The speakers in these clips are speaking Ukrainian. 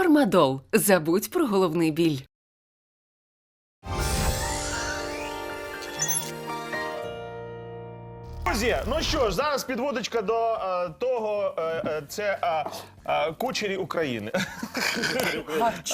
Фармадол. Забудь про головний біль. Друзі, ну що ж, зараз підводочка до е, того, е, е, це е, е, кучері України.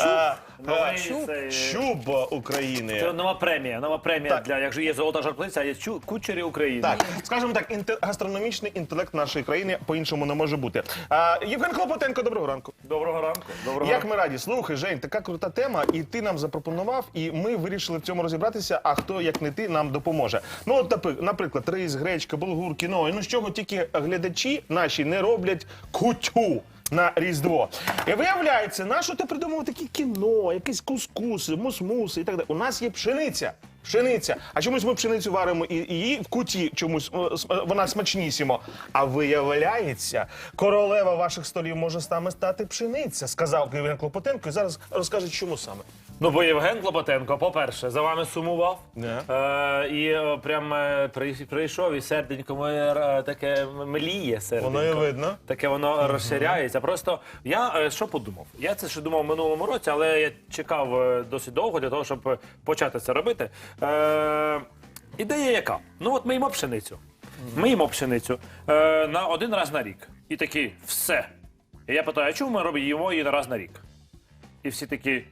Е, Новий цей, е, Чуб України. Це нова премія. Нова премія Так. для якщо є золота жарплиця, а є чу, кучері України. Так, скажімо так, інте- гастрономічний інтелект нашої країни по-іншому не може бути. Е, Євген Клопотенко, доброго ранку. Доброго ранку. Доброго Як ми раді, слухай, Жень, така крута тема, і ти нам запропонував, і ми вирішили в цьому розібратися. А хто, як не ти, нам допоможе. Ну, от напи- наприклад, рис, гречка, булгур, кіно. Ну з чого тільки глядачі наші не роблять кутю. На Різдво. І виявляється, на що ти придумав таке кіно, якісь кускуси, мусмуси і так далі. У нас є пшениця. Пшениця. А чомусь ми пшеницю варимо і, її в куті чомусь с- е, вона смачнісімо. А виявляється, королева ваших столів може саме стати пшениця, сказав Євген Клопотенко. І зараз розкаже, чому саме. Ну, бо Євген Клопотенко, по-перше, за вами сумував. Не. Е, і е, прям е, при- прийшов і серденько моє е, таке мліє серденько. Воно і видно. Таке воно розширяється. Просто я е, що подумав? Я це ще думав в минулому році, але я чекав е, досить довго для того, щоб е, почати це робити. Е, ідея яка? Ну от ми їмо пшеницю. Ми їмо пшеницю е, на один раз на рік. І такі, все. І я питаю, а чому ми робимо їмо її на раз на рік? І всі такі.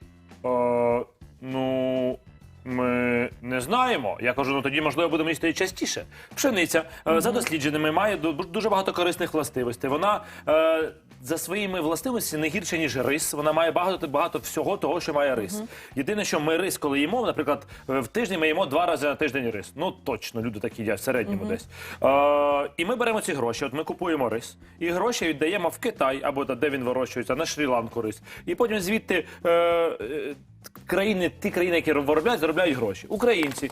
Uh, nu, Ми не знаємо. Я кажу, ну тоді можливо будемо їсти частіше. Пшениця е, за дослідженими має ду- дуже багато корисних властивостей. Вона е, за своїми властивостями не гірше, ніж рис. Вона має багато багато всього того, що має рис. Єдине, що ми рис, коли їмо, наприклад, е, в тиждень ми їмо два рази на тиждень рис. Ну точно, люди так їдять, в середньому десь. Е, і ми беремо ці гроші. От ми купуємо рис, і гроші віддаємо в Китай або де він вирощується, на Шрі-Ланку рис. І потім звідти. Е, країни, ті країни, які виробляють, заробляють гроші. Українці е,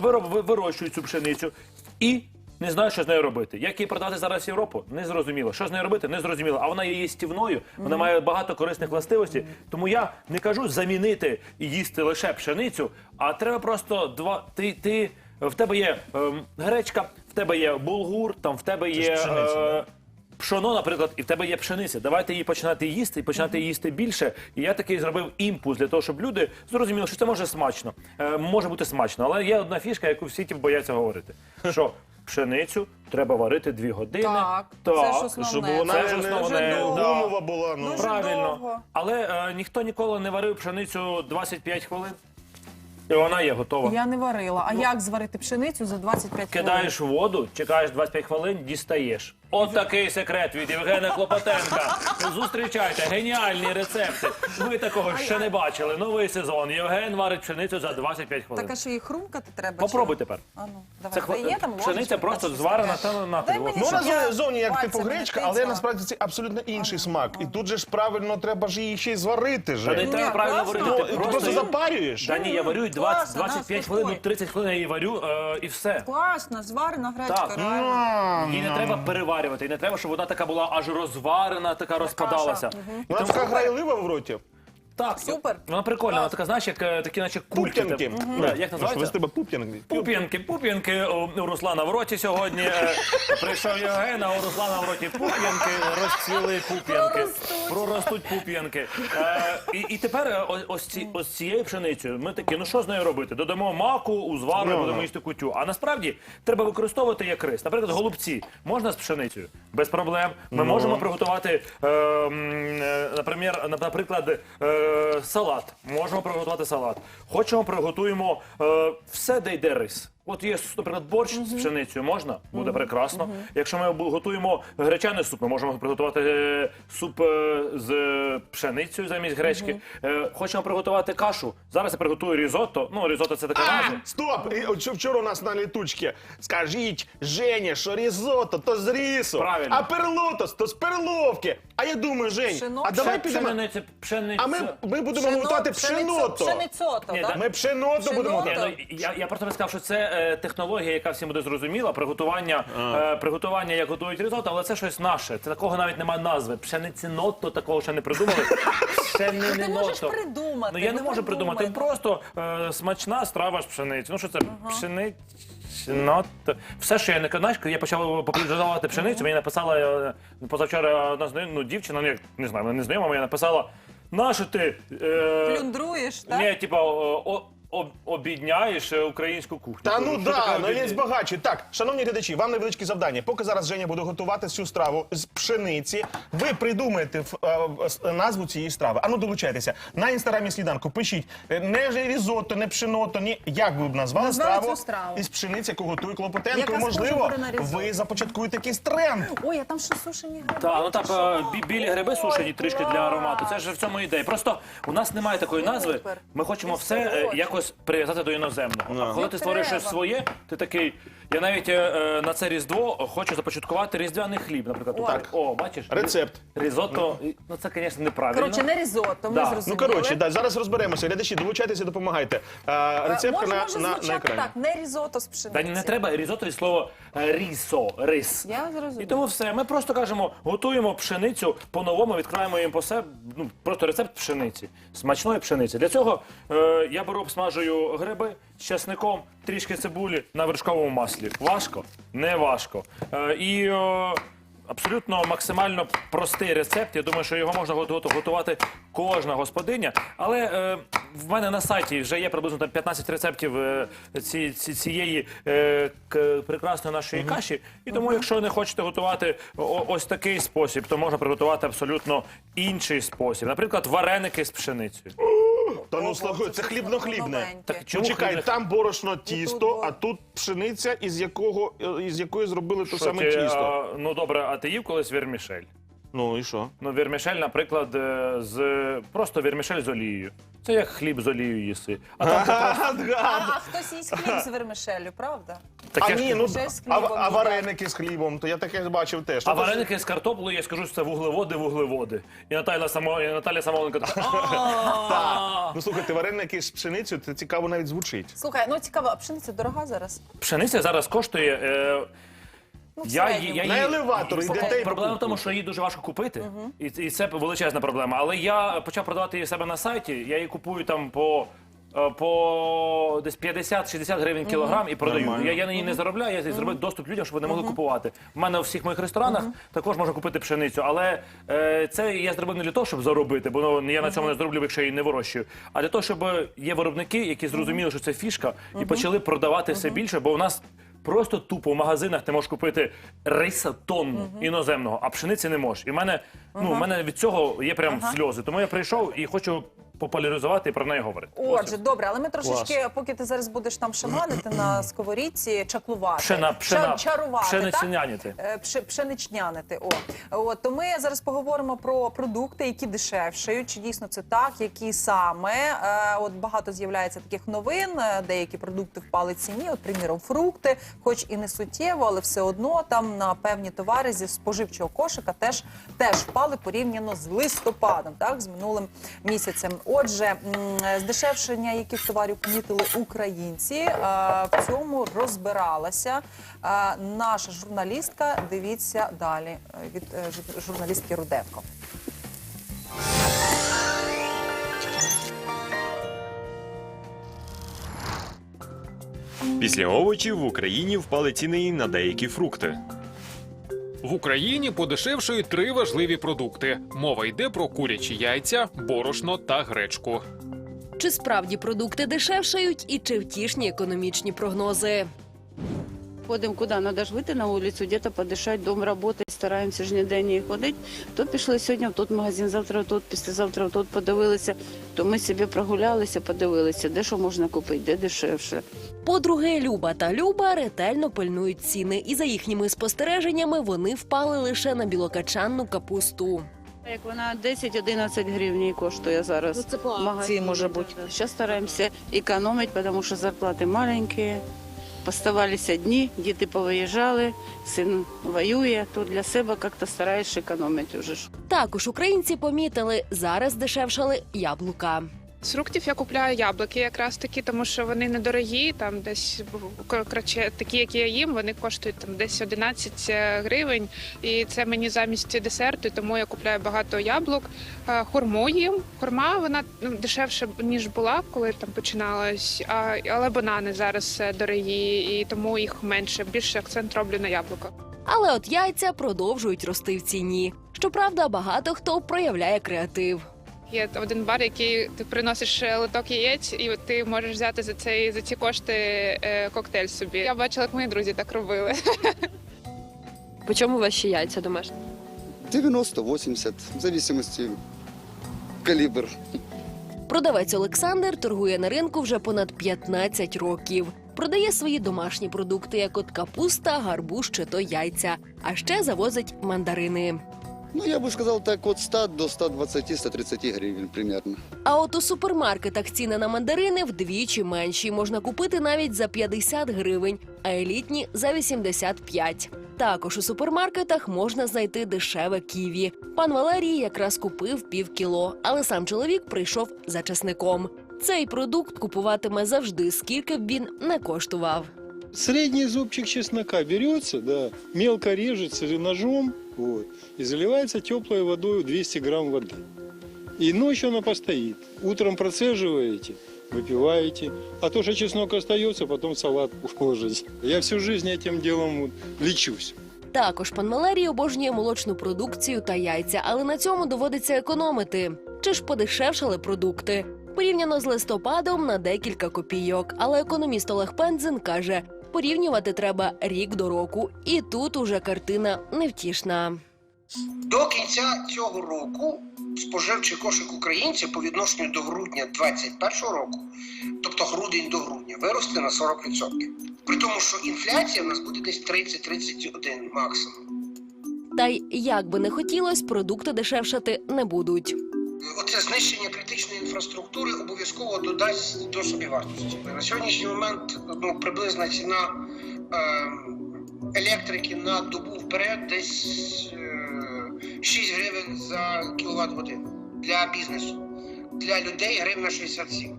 вироб, вирощують цю пшеницю і не знають, що з нею робити. Як її продати зараз в Європу? Не зрозуміло. Що з нею робити? Не зрозуміло. А вона є їстівною, вона має багато корисних властивостей. Тому я не кажу замінити і їсти лише пшеницю, а треба просто два. Ти, ти в тебе є ем, гречка, в тебе є булгур, там в тебе ж є. пшениця, е, Пшоно, наприклад, і в тебе є пшениця. Давайте її починати їсти і починати їсти більше. І я такий зробив імпульс для того, щоб люди зрозуміли, що це може смачно. Е, може бути смачно, але є одна фішка, яку всі ті бояться говорити. Що пшеницю треба варити дві години. Так, це ж основне. Щоб вона Це ж не, основне, не да. гумова була. Ну. Дуже Правильно. довго. Але е, ніхто ніколи не варив пшеницю 25 хвилин. І вона є готова. Я не варила. А як зварити пшеницю за 25 хвилин? Кидаєш воду, чекаєш 25 хвилин, дістаєш. От такий секрет від Євгена Клопотенка. Зустрічайте геніальні рецепти. Ви такого ще не бачили. Новий сезон. Євген варить пшеницю за 25 хвилин. Так а що її хрумкати треба? Попробуй тепер. А ну, Це давай. хва- Є там пшениця ложечка, просто зварена та на Дай на мені, Ну, щоб вона я зовні як типу не гречка, але тицяла. насправді це абсолютно інший смак. І тут же ж правильно треба ж її ще й зварити. Та не треба Ні, правильно класно. варити. Ну, Ти просто її- запарюєш. Та ні, я варю 20, Класно, 25 хвилин, ну, 30 хвилин я її варю е, і все. Класно, зварена гречка, Так. реально. Її не треба переварювати, і не треба, щоб вона така була аж розварена, така розпадалася. Вона така грайлива в роті. Так, Супер. Вона прикольна, вона така, знаєш, як е, такі, наче кульки. Пуп'янки. типу. Ну, Да, Як ви з називається? тебе пуп'янки? Пуп'янки, пуп'янки у у Руслана в роті сьогодні. е, Прийшов Євген, а у Руслана в роті пуп'янки, розцвіли пуп'янки, проростуть пуп'янки. Е, І, і тепер е, о- ось, ці, ось цією пшеницею ми такі, ну що з нею робити? Додамо маку, узвару, Ну, будемо ну. їсти кутю. А насправді треба використовувати як рис. Наприклад, голубці можна з пшеницею? Без проблем. Ми можемо приготувати, е, м, е, наприклад, наприклад, е, салат. Можемо приготувати салат. Хочемо, приготуємо е, все, де йде рис. От є, наприклад, борщ з пшеницею можна, буде прекрасно. Якщо ми готуємо гречаний суп, ми можемо приготувати е, суп е, з пшеницею замість гречки. Е, Хочемо приготувати кашу. Зараз я приготую різотто. Ну, різотто це така назва. Стоп! І от що Вчора у нас на літучці. Скажіть, Женя, що різото, то з рису, Правильно. а перлотос, то з перловки. А я думаю, Жень, Пшено? а давай підемо. пшениця, пшениця. А ми, ми будемо готувати пшеното. Пшеницото, Ні, да. Ми пшеното Пшеното? будемо Ні, готувати. ну, я, я просто би сказав, що це е, технологія, яка всім буде зрозуміла. Приготування, е, приготування, як готують різотто, але це щось наше. Це такого навіть немає назви. Пшенициното такого ще не придумали. Пшенининото. Ти можеш придумати, Ну я не можу придумати. Просто е, смачна страва з пшениці. Ну що це пшениця? Все, що я не знаєш, коли я почав популяризувати пшеницю, мені написала е, позавчора одна знайома, ну, дівчина, ну як не знаю, вона не знайома, мені написала. нащо ти е, Плюндруєш, так? не, типа, о, о, об- обідняєш е, українську кухню? Та ну Що таке да, ну є обідня- Так, шановні глядачі, вам невеличке завдання. Поки зараз Женя буде готувати цю страву з пшениці, ви придумаєте в- е, в- с- назву цієї страви. Ану, долучайтеся. На інстаграмі сніданку пишіть е, не різотто, не пшеното, ні. Як ви б назвали, Назвали страву, цю страву. із пшениці, яку готує Клопотенко. Яка можливо, схожа на різотто. ви започаткуєте якийсь тренд. Ой, а там що сушені гриби? Та, ну так, е, бі- білі гриби сушені трішки для аромату. Це ж в цьому ідея. Просто у нас немає такої назви. Ми хочемо все е, сорочок. Якось прив'язати до іноземного. А коли ти створюєш щось своє, ти такий. Я навіть е, е, на це різдво хочу започаткувати різдвяний хліб, наприклад. Ой. Так. О, бачиш? Рецепт. Різотто. Ну це, звісно, неправильно. Коротше, не різотто, ми Да. Ну, зрозуміли. Ну коротше, да, зараз розберемося. Глядачі, долучайтеся, допомагайте. А, Е, рецепт може, на, може на, на екрані. так, не різотто з Та пшениці. ні, не треба різотто від слова е, рісо, рис. Я зрозуміла. І тому все. Ми просто кажемо, готуємо пшеницю по-новому, відкриваємо їм по себе. Ну просто рецепт пшениці, смачної пшениці. Для цього е, я беру, обсмажую гриби з часником, трішки цибулі на вершковому маслі. Важко? Не важко. Е, і е, абсолютно максимально простий рецепт. Я думаю, що його можна готувати кожна господиня. Але е, в мене на сайті вже є приблизно там 15 рецептів е, ці, ці, цієї е, к- прекрасної нашої каші. І тому, якщо не хочете готувати о- ось такий спосіб, то можна приготувати абсолютно інший спосіб. Наприклад, вареники з пшеницею. Та ну слухай, це хлібно-хлібне. Так чому чекай, хлібне? там борошно тісто, а тут пшениця, із якого е, із якої зробили то саме ти, тісто. а, ну добре, а ти їв колись вірмішель? Ну і що? Ну, вірмішель, наприклад, е, з просто вірмішель з олією. Це як хліб з олією їси. А там А, а хтось їсть хліб з вермишелю, правда? А таке ж- ні, ну Вже з а, хлібом а вареники з хлібом, то я таке бачив теж. А Ну, то ж- вареники з картоплею, я скажу, що це вуглеводи, вуглеводи. І Наталя само, і Наталя Самоленко така. «А-а-а». Ну слухайте, вареники з пшеницею, це цікаво навіть звучить. Слухай, ну цікаво, а пшениця дорога зараз? Пшениця зараз коштує. е, Ну, в Я, її- середньому. я, На її- елеватор йдете і Проблема в тому, що її дуже важко купити, і, і це величезна проблема. Але я почав продавати її в себе на сайті. Я її купую там по. Е, По десь 50-60 гривень кілограм і продаю. Нормально. Я, я на ній не заробляю, я зробив доступ людям, щоб вони могли купувати. У мене у всіх моїх ресторанах також можна купити пшеницю, але е, це я зробив не для того, щоб заробити, бо ну, я на цьому не зроблю, якщо я її не вирощую. А для того, щоб є виробники, які зрозуміли, що це фішка, і почали продавати все більше, бо у нас. Просто тупо в магазинах ти можеш купити риса тонну іноземного, а пшениці не можеш. І в мене, ну, в мене від цього є прям сльози. Тому я прийшов і хочу популяризувати і про неї говорити. Отже, добре, але ми трошечки, поки ти зараз будеш там шаманити на сковорідці, чаклувати, Пшена, пшена, ча- чарувати, так? Е, пше-. О. От, то ми зараз поговоримо про продукти, які дешевшають. Чи дійсно це так, які саме. Е, от багато з'являється таких новин. е, Деякі продукти впали в ціні. От, приміром, фрукти, хоч і не суттєво, але все одно там на певні товари зі споживчого кошика теж, теж впали порівняно з листопадом, так, з минулим місяцем. Отже, здешевшення яких товарів помітили українці. е, В цьому розбиралася е, наша журналістка. Дивіться далі е, від журналістки Руденко. Після овочів в Україні впали ціни на деякі фрукти. В Україні подешевшують три важливі продукти. Мова йде про курячі яйця, борошно та гречку. Чи справді продукти дешевшають і чи втішні економічні прогнози? Ходимо куди? Надо ж вийти на вулицю, где-то подишати, дом роботи, стараємося ж ніде не ходити. То пішли сьогодні в тут магазин, завтра в тут, післязавтра в тут подивилися. То ми собі прогулялися, подивилися, де що можна купити, де дешевше. Подруги Люба та Люба ретельно пильнують ціни, і за їхніми спостереженнями вони впали лише на білокачанну капусту. Як вона 10-11 гривень коштує зараз. Ну, це в магазині, може бути. Зараз стараємося економити, тому що зарплати маленькі. Поставалися дні, діти повиїжджали, син воює, то для себе як-то стараєшся економити вже. Також українці помітили, зараз дешевшали яблука. З фруктів я купляю яблуки якраз такі, тому що вони недорогі. Там десь кор- коротше, такі, які я їм, вони коштують там десь 11 гривень. І це мені замість десерту, тому я купляю багато яблук. Е, Хурму їм. Хурма вона ну, дешевше ніж була, коли там починалось. Але банани зараз е, дорогі, і тому їх менше. Більше акцент роблю на яблука. Але от яйця продовжують рости в ціні. Щоправда, багато хто проявляє креатив. Є один бар, який ти приносиш е, лоток яєць, і ти можеш взяти за цей за ці кошти е, коктейль собі. Я бачила, як мої друзі так робили. По чому ваші яйця домашні? 90-80, в зависимости калибр. Продавець Олександр торгує на ринку вже понад 15 років. Продає свої домашні продукти, як от капуста, гарбуз чи то яйця. А ще завозить мандарини. Ну, я бы сказал так, от 100 до 120-130 гривен примерно. А от у супермаркетах ціни на мандарини вдвічі менші. Можна купити навіть за 50 гривень, а елітні за 85. Також у супермаркетах можна знайти дешеве ківі. Пан Валерій якраз купив пів кіло, але сам чоловік прийшов за часником. Цей продукт купуватиме завжди, скільки б він не коштував. Средний зубчик чеснока берется, да, мелко режется ножом, вот, и заливается теплой водой 200 грамм воды. И ночью она постоит. Утром процеживаете, выпиваете. А то, что чеснок остается, потом в салат ложите. Я всю жизнь этим делом вот лечусь. Також пан Валерій обожнює молочну продукцію та яйця, але на цьому доводиться економити. Чи ж подешевшали продукти? Порівняно з листопадом на декілька копійок. Але економіст Олег Пензен каже, порівнювати треба рік до року, і тут уже картина невтішна. До кінця цього року споживчий кошик українців по відношенню до грудня 2021 року, тобто грудень до грудня, виросте на 40%. При тому, що інфляція в нас буде десь 30-31 максимум. Та й як би не хотілось, продукти дешевшати не будуть. Оце знищення критичної інфраструктури обов'язково додасть до собівартості. На сьогоднішній момент ну, приблизна ціна е, електрики на добу вперед десь е, 6 гривень за кіловат годину для бізнесу. Для людей гривна 67.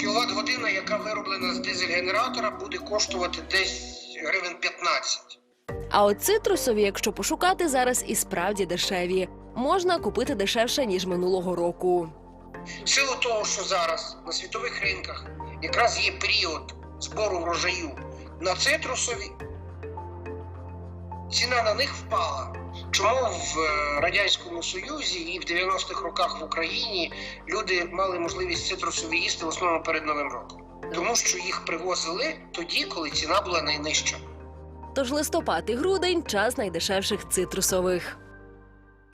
Кіловат година, яка вироблена з дизель-генератора, буде коштувати десь гривень 15. А от цитрусові, якщо пошукати, зараз і справді дешеві. Можна купити дешевше ніж минулого року. В силу того, що зараз на світових ринках якраз є період збору врожаю на цитрусові, ціна на них впала. Чому в е, Радянському Союзі і в 90-х роках в Україні люди мали можливість цитрусові їсти в основному перед Новим роком? Тому що їх привозили тоді, коли ціна була найнижча. Тож листопад і грудень час найдешевших цитрусових.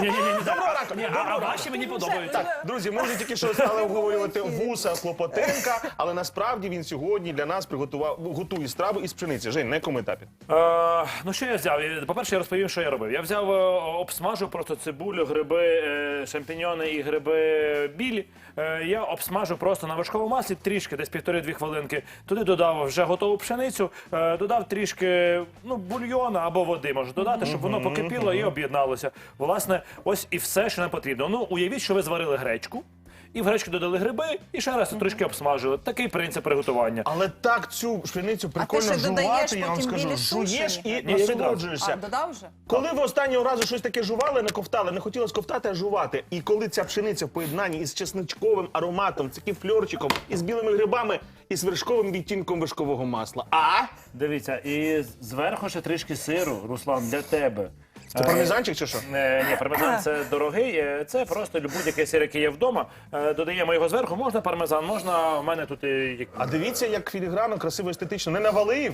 Ні, ні, ні, ні, Так, ні, а, а ваші мені подобаються. Так, друзі, ми вже тільки що стали обговорювати вуса Клопотенка, але насправді він сьогодні для нас приготував готує страву із пшениці. Жень, на якому етапі? Е, ну що я взяв? Я- По-перше, я розповім, що я робив. Я взяв, е, обсмажив просто цибулю, гриби, е, шампіньони і гриби білі. Е, я обсмажив просто на вершковому маслі трішки, десь півтори-дві хвилинки. Туди додав вже готову пшеницю, е, додав трішки ну, бульйона або води можу додати, щоб воно покипіло і об'єдналося. Власне, ось і все, що нам потрібно. Ну, уявіть, що ви зварили гречку. І в гречку додали гриби, і ще раз трішки обсмажили. Такий принцип приготування. Але так цю пшеницю прикольно ще додаєш жувати, я вам потім скажу. білі Жуєш сушені? і Ні, насолоджуєшся. А додав вже? Коли ви останнього разу щось таке жували, не ковтали, не хотілося ковтати, а жувати. І коли ця пшениця в поєднанні із чесничковим ароматом, з таким фльорчиком, із білими грибами, і з вершковим відтінком вершкового масла. А? Дивіться, і зверху ще трішки сиру, Руслан, для тебе. Це пармезанчик чи що? Е, ні, пармезан це дорогий. е, Це просто будь-який сир, який є вдома. Е, додаємо його зверху. Можна пармезан, можна в мене тут. і як- А дивіться, як філіграно, красиво, естетично. Не навалив.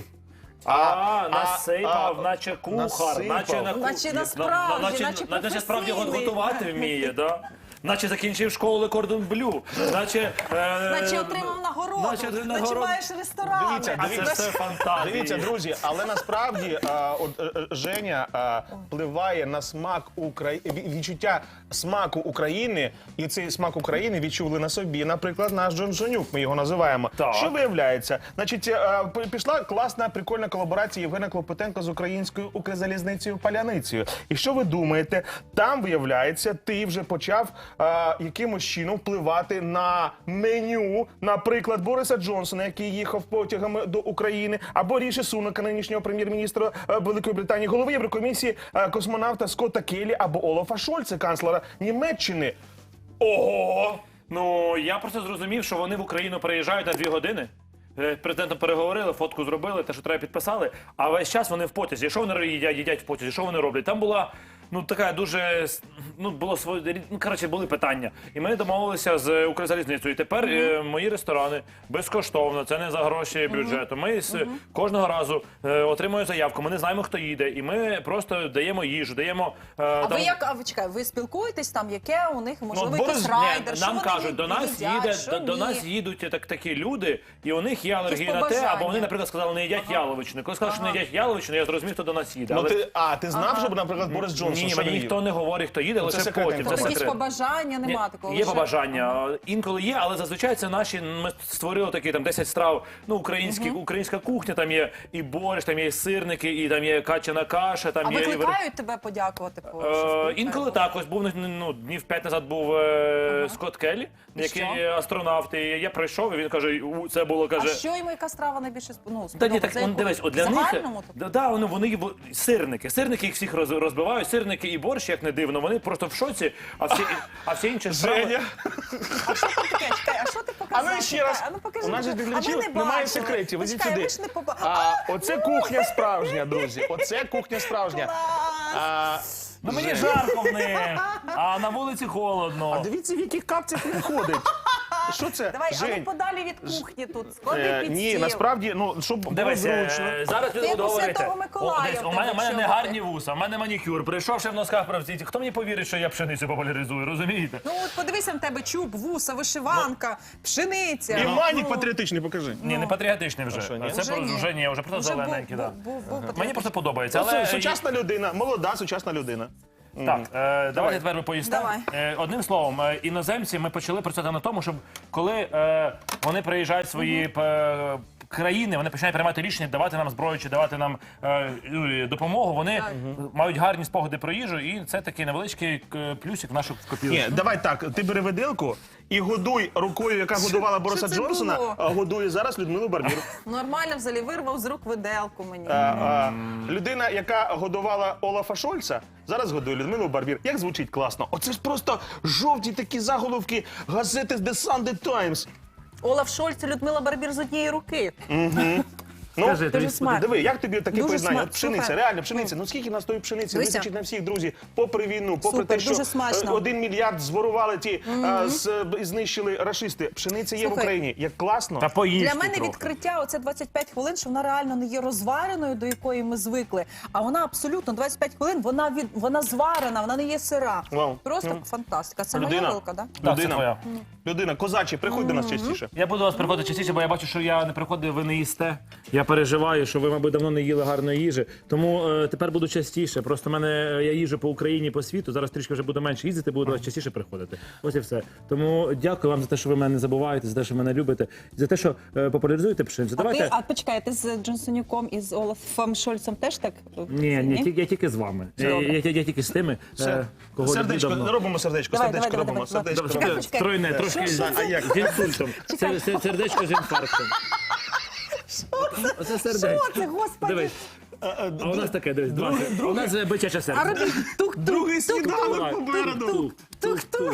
А, насипав, а, наче кухар, насипав. наче на кухні. Наче на- насправді, наче, наче наче справді го- професійний. готувати вміє, да? Наче закінчив школу кордон блю, наче, е, Наче отримав нагороду, наче наче, нагороду. маєш ресторан. Дивіться, А це все фантазії. Дивіться, друзі, але насправді а, от, е, е, Женя а, впливає на смак Украї... ві- відчуття смаку України, і цей смак України відчули на собі. Наприклад, наш Джон Жонюк, ми його називаємо. Так. Що виявляється? Значить, е, п- пішла класна прикольна колаборація Євгена Клопотенка з українською Укрзалізницею Паляницею. І що ви думаєте? Там виявляється, ти вже почав е, якимось чином впливати на меню, наприклад, Бориса Джонсона, який їхав потягами до України, або Ріші Сунака, нинішнього прем'єр-міністра е, Великої Британії, голови Єврокомісії е, космонавта Скотта Келлі або Олафа Шольца, канцлера Німеччини. Ого! Ну я просто зрозумів, що вони в Україну приїжджають на дві години. е, президентом переговорили, фотку зробили, те, що треба підписали. А весь час вони в потязі. Що вони їдять, їдять в потязі? Що вони роблять? Там була. Ну, така дуже ну було своє ну, коротше, були питання. І ми домовилися з Укрзалізницею. І тепер е, мої ресторани безкоштовно, це не за гроші бюджету. Ми з кожного разу е, отримуємо заявку. Ми не знаємо, хто їде, і ми просто даємо їжу, даємо е, А там- ви як а ви чекай, ви спілкуєтесь там, яке у них можливо Ну, якийсь райдер? що нам вони кажуть, до нас їдять, їде що до, до нас їдуть так, такі люди, і у них є алергія на те, або вони, наприклад, сказали, не їдять яловичину. Коли сказали, що не їдять яловичину, я зрозумів, хто до нас їде. Ну, Але ти, а, ти знав, щоб, наприклад, Борис Джонсон? Ні, що мені ніхто не говорить, хто їде, Ну, це лише секретна потім. Це Тобто якісь секрет. побажання Ні, нема такого. Є лише- побажання, інколи є, але зазвичай це наші. Ми створили такі там 10 страв. Ну, українські, українська кухня, там є і борщ, там є і сирники, і там є качана каша, там А є і вир- викликають тебе подякувати по Е, інколи так, ось був ну, днів п'ять назад був е, Скотт Келлі, який що? є астронавт. І я прийшов, і він каже: «У, це було А каже. що йому яка страва найбільше сп- ну, Та ні, так он, Яку? дивись, от для них загальному? да, да, вони, вони сирники. Сирники їх всіх роз, розбивають, сирники і борщ, як не дивно. Вони просто в шоці, а всі, а всі інші страви. Женя, А що ти таке? Чекай, а що ти показав? А ну ще Чекай, раз. А ну покажи. У нас же А ми глядачів не немає бачили. секретів. Ідіть Почекай, сюди. ви ж не поба... а, оце кухня справжня, друзі. Оце кухня справжня. А, Ну мені жарко в них, а на вулиці холодно. А дивіться, в яких капцях він ходить. Що це? Давай, а ну подалі від кухні тут. Склади е, під ні, стіл. насправді, ну, щоб було Дивись, е, зручно. зараз люди Ти будуть у говорити. Святого Миколая О, дивись, у мене, у мене не гарні вуса, у мене манікюр. Прийшов ще в носках правці. Хто мені повірить, що я пшеницю популяризую, розумієте? Ну от подивися на тебе чуб, вуса, вишиванка, пшениця. І Ну, манік патріотичний, покажи. Ні, не патріотичний вже. Що, ні? Це Вже про- ні. вже ні, вже просто Вже був- зелененький. да. був- був- був Мені просто подобається. Але сучасна людина, молода сучасна людина. Так, е, давайте тепер поїсти. Давай. Е, одним словом, е, іноземці ми почали працювати на тому, щоб коли е, вони приїжджають свої е, країни, вони починають приймати рішення, давати нам зброю чи давати нам е, ну, допомогу. Вони мають гарні спогади про їжу, і це такий невеличкий е, плюсик в нашу. Ні, давай так, ти бери виделку і годуй рукою, яка годувала Бориса це Джонсона, було? а годує зараз Людмилу Барбір. Нормально взагалі вирвав з рук виделку мені. А, а, людина, яка годувала Олафа Шольца, зараз годує Людмилу Барбір. Як звучить класно? Оце ж просто жовті такі заголовки газети The Sunday Times. Олаф Шольц і Людмила Барбір з однієї руки. Ну, Скажи, ти тобі ж смачно. диви, як тобі таке Дуже поєднання? От пшениця, Слухай. реально пшениця. Ну скільки в нас тої пшениці Дивися. вистачить на всіх, друзі, попри війну, попри Супер, те, що дуже смачно. е, один мільярд зворували ті а, з, і знищили рашисти. Пшениця є в Україні. Як класно. Та поїсти Для мене трохи. відкриття оце 25 хвилин, що вона реально не є розвареною, до якої ми звикли. А вона абсолютно 25 хвилин, вона від вона зварена, вона не є сира. Вау. Просто Ну. фантастика. Це Людина. моя вилка, да? Так, це твоя. Людина, козачі, приходь до нас частіше. Я буду вас приходити частіше, бо я бачу, що я не приходив, ви не їсте. Я переживаю, що ви, мабуть, давно не їли гарної їжі. Тому е, тепер буду частіше. Просто в мене е, я їжу по Україні, по світу. Зараз трішки вже буду менше їздити, буду до вас частіше приходити. Ось і все. Тому дякую вам за те, що ви мене не забуваєте, за те, що мене любите, за те, що е, популяризуєте пшеницю. А, Давайте. ти, а почекай, ти з Джонсонюком і з Олафом Шольцем теж так? е, Ні, ні, тільки я тільки з вами. Я, я, я, я тільки з тими, е, кого люблю сердечко, давно. робимо сердечко, Давай, сердечко давай, робимо. давай, давай. Сердечко. Чекай, робимо. почекай. Тройне, трошки Що, що з А як? з інсультом. Це, це сердечко з інфарктом. Оце сердечко. Що це, господи? Дивись. А у нас таке, дивись, два. А у нас е, бичаче А серце. робіть тук Другий сніданок Давай. попереду. Тук-тук.